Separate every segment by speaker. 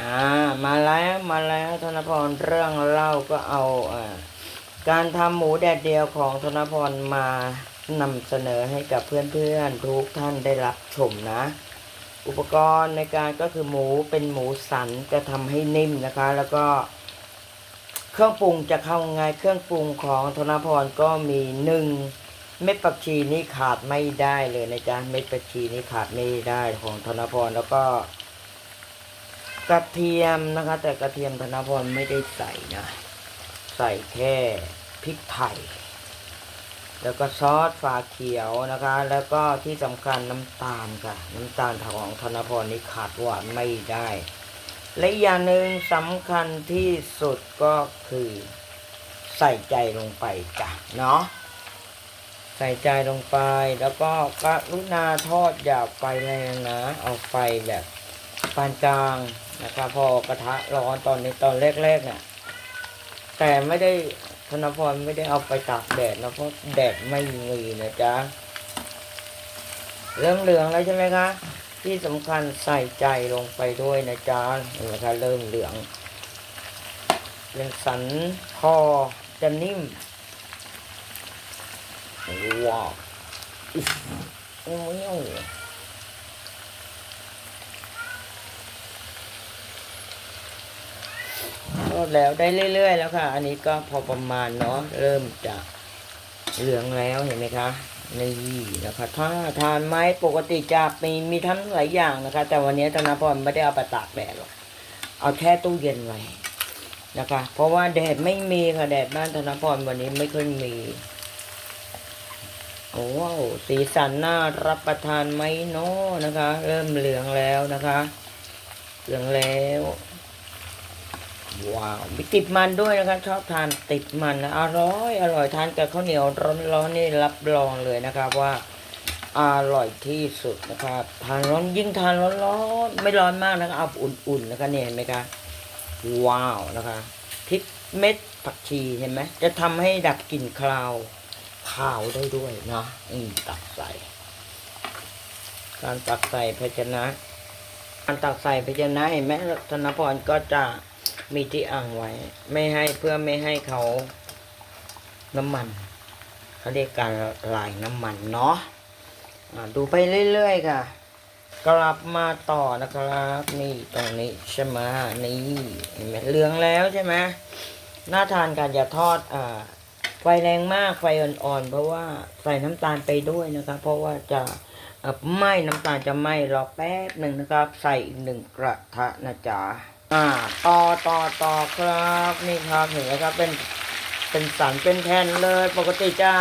Speaker 1: อ่ามาแล้วมาแล้วธนพรเรื่องเล่าก็เอาอ่าการทำหมูแดดเดียวของธนพรมานำเสนอให้กับเพื่อนๆทุกท่านได้รับชมนะ อุปกรณ์ในการก็คือหมูเป็นหมูสันจะทำให้นิ่มนะคะ แล้วก็เครื่องปรุงจะเข้าไงเครื่องปรุงของธนพรก็มีหนึ่งเม็ดผักชีนี่ขาดไม่ได้เลยนะจ๊ะเม็ดผักชีนี่ขาดไม่ได้ของธนพรแล้วก็ กระเทียมนะคะ แต่กระเทียมธนพรไม่ได้ใส่นะ ใส่แค่พริกไทย แล้วก็ซอสฝาเขียวนะคะ แล้วก็ที่สำคัญน้ำตาลค่ะ น้ำตาลของธนพรนี่ขาดหวานไม่ได้ และอีกอย่างหนึ่งสำคัญที่สุดก็คือใส่ใจลงไปจ้ะเนาะใส่ใจลงไปแล้วก็กรุณาทอดอย่าไฟแรงนะ เอาไฟแบบ ปานกลางนะครับ พอกระทะร้อนตอนนี้ตอนแรกๆเนี่ยแต่ไม่ได้ธนพรไม่ได้เอาไปตากแดดนะเพราะแดดไม่มีนะจ๊ะเริ่มเหลืองแล้วใช่ไหมคะที่สำคัญใส่ใจลงไปด้วยนะจ๊ะเห็นไหมคะเริ่มเหลืองเป็นสันคอจะนิ่มว้าวอิ๊ะโอ้ย ก็แล้วได้เรื่อย ๆ แล้วค่ะ อันนี้ก็พอประมาณเนาะเริ่มจะเหลืองแล้วเห็นไหมคะนี่นะคะถ้าทานไหมปกติจะมีมีทั้งหลายอย่างนะคะ แต่วันนี้ธนาพรไม่ได้เอาไปตากแดดหรอกเอาแค่ตู้เย็นไว้นะคะ เพราะว่าแดดไม่มีค่ะแดดบ้านธนาพรวันนี้ไม่ค่อยมีโอ้สีสันน่ารับประทานไหมเนาะนะคะ เริ่มเหลืองแล้วนะคะ เหลืองแล้ว ว้าวมีติดมันด้วยนะคะชอบทานติดมันนะอร่อยอร่อยทานกับข้าวเหนียวร้อนๆนี่รับรองเลยนะครับว่าอร่อยที่สุดนะครับทานร้อนยิ่งทานร้อนๆไม่ร้อนมากนะคะเอาอุ่นๆนะคะเนี่ยเห็นไหมคะว้าวนะคะพริกเม็ดผักชีเห็นไหมจะทำให้ดับกลิ่นคราวข้าวได้ด้วยเนาะอืมตักใส่ การตักใส่ภาชนะ การตักใส่ภาชนะเห็นไหมธนพรก็จะ มีที่อ่างไว้ ไม่ให้เพื่อไม่ให้เขาน้ำมันเขาเรียกการละลายน้ำมันเนาะดูไปเรื่อยๆค่ะกลับมาต่อนะครับนี่ตรงนี้ใช่ไหมนี่เห็นไหมเหลืองแล้วใช่ไหมน่าทานกันอย่าทอดอ่าไฟแรงมากไฟอ่อนๆเพราะว่าใส่น้ำตาลไปด้วยนะครับ เพราะว่าจะไหม้น้ำตาลจะไหม้รอแป๊บหนึ่งนะครับ ใส่อีกหนึ่งกระทะนะจ๊ะ อ่าต่อต่อต่อครับนี่ครับเห็นไหมครับเป็นเป็นสันเป็นแผ่นเลยปกติจะ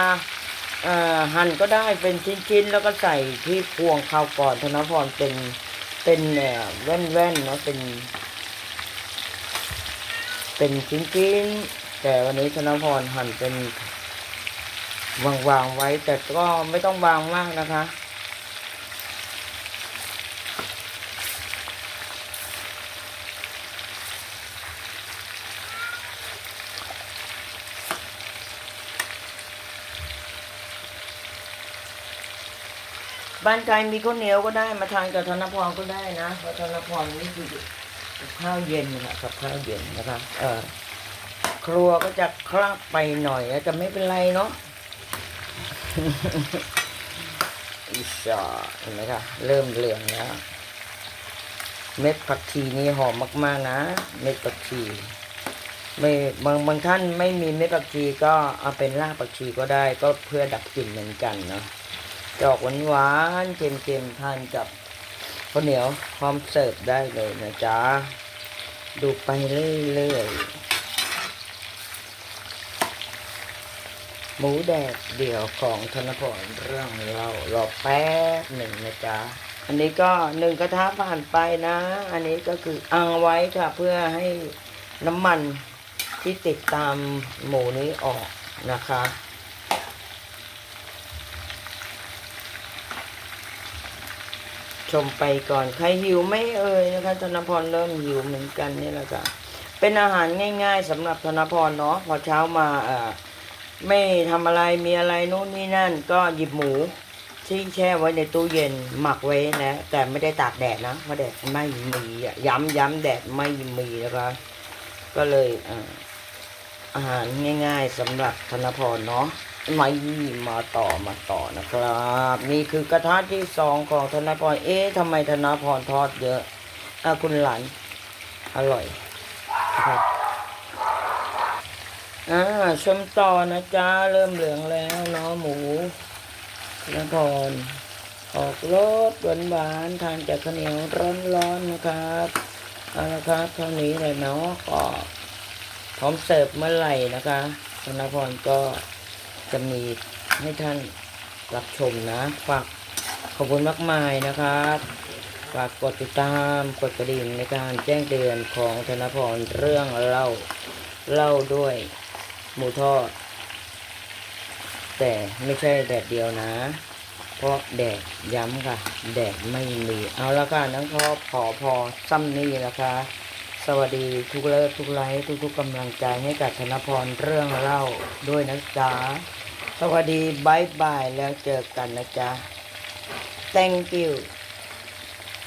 Speaker 1: อ่อหั่นก็ได้เป็นชิ้นๆ แล้วก็ใส่ที่พวงข้าวก่อนธนพรเป็นเป็นเอ่อแว่นเนาะเป็น เป็นชิ้นๆ แต่วันนี้ธนพรหั่นเป็นวางๆไว้แต่ก็ไม่ต้องวางมากนะคะ บ้านใครมีข้าวเหนียวก็ได้มาทานกับธนพรก็ได้นะเพราะธนพรนี่คือกับข้าวเย็นค่ะกับข้าวเย็นนะคะเออครัวก็จะคลักไปหน่อยแต่ไม่เป็นไรเนาะอิชาเห็นไหมคะเริ่มเหลืองแล้ว เม็ดผักชีนี่หอมมาก ๆ นะ เม็ดผักชีไม่บางบางท่านไม่มีเม็ดผักชีก็เอาเป็นรากผักชีก็ได้ก็เพื่อดับกลิ่นเหมือนกันเนาะ จอกหวานๆเค็มๆทานกับข้าวเหนียวพร้อมเสิร์ฟได้เลยนะจ๊ะ ดูไปเรื่อยๆ หมูแดดเดี่ยวของธนพรเรื่องเรารอแป๊บหนึ่งนะจ๊ะ อันนี้ก็หนึ่งกระทะผ่านไปนะ อันนี้ก็คืออังไว้ค่ะเพื่อให้น้ำมันที่ติดตามหมูนี้ออกนะคะ ชมไปก่อน ใครหิวไม่เอ่ยนะคะ ธนพรเริ่มหิวเหมือนกันนี่แหละค่ะ เป็นอาหารง่าย ๆสำหรับธนพรเนาะ พอเช้ามาเอ่อไม่ทำอะไร มีอะไรโน่นนี่นั่น ก็หยิบหมูที่แช่ไว้ในตู้เย็นหมักไว้นะ แต่ไม่ได้ตากแดดนะ เพราะแดดไม่มีย้ำย้ำแดดไม่มีนะคะก็เลยอ่าอาหารง่าย ๆสำหรับธนพรเนาะ มาีมาต่อมาต่อนะครับ นี่คือกระทะที่สองของธนพรเอ๊ะทำไมธนพรทอดเยอะอะคุณหลานอร่อยนะครับอ่าชมต่อนะจ๊ะเริ่มเหลืองแล้วเนาะหมูธนครออกรสหวานหวานๆทานจากข้าวเหนียวร้อนๆนะครับเอาละครับเท่านี้เลยเนาะก็พร้อมเสิร์ฟเมื่อไหร่นะคะธนพรก็ จะมีให้ท่านรับชมนะ ฝากขอบคุณมากมายนะครับ ฝากกดติดตามกดกระดิ่งในการแจ้งเตือนของธนพรเรื่องเล่าเล่าด้วย หมูทอด แต่ไม่ใช่แดดเดียวนะ เพราะแดดย้ำค่ะ แดดไม่มี เอาละค่ะนังพอขอพอซ้ำนี่นะคะ สวัสดีทุกเลิฟทุกไลค์ทุกๆกำลังใจให้กับธนพรเรื่องเล่าด้วยนะจ๊ะ สวัสดีบายบายแล้วเจอกันนะจ๊ะ thank you